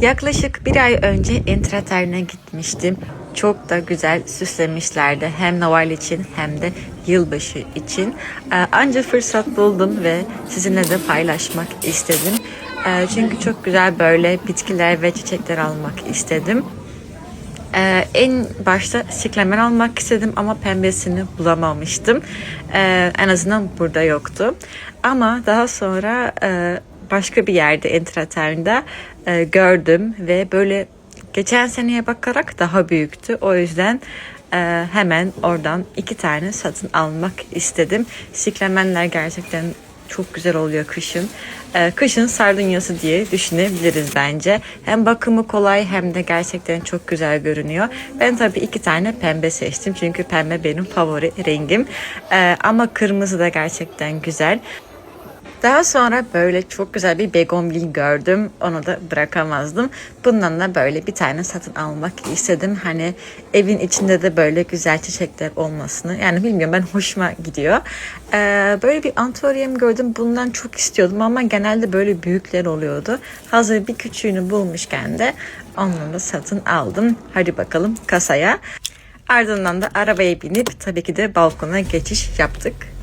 Yaklaşık bir ay önce Entrater'ine gitmiştim. Çok da güzel süslemişlerdi. Hem Noel için hem de yılbaşı için. Ee, Anca fırsat buldum ve sizinle de paylaşmak istedim. Ee, Çünkü çok güzel böyle bitkiler ve çiçekler almak istedim. Ee, en başta siklemen almak istedim ama pembesini bulamamıştım. Ee, en azından burada yoktu. Ama daha sonra e, başka bir yerde Entrater'de e, gördüm ve böyle geçen seneye bakarak daha büyüktü. O yüzden e, hemen oradan iki tane satın almak istedim. Siklemenler gerçekten çok güzel oluyor kışın. Ee, kışın sardunyası diye düşünebiliriz bence. Hem bakımı kolay hem de gerçekten çok güzel görünüyor. Ben tabii iki tane pembe seçtim. Çünkü pembe benim favori rengim. Ee, ama kırmızı da gerçekten güzel. Daha sonra böyle çok güzel bir begonvil gördüm. Onu da bırakamazdım. Bundan da böyle bir tane satın almak istedim. Hani evin içinde de böyle güzel çiçekler olmasını. Yani bilmiyorum ben hoşuma gidiyor. Ee, böyle bir antoryum gördüm. Bundan çok istiyordum ama genelde böyle büyükler oluyordu. Hazır bir küçüğünü bulmuşken de onları da satın aldım. Hadi bakalım kasaya. Ardından da arabaya binip tabii ki de balkona geçiş yaptık.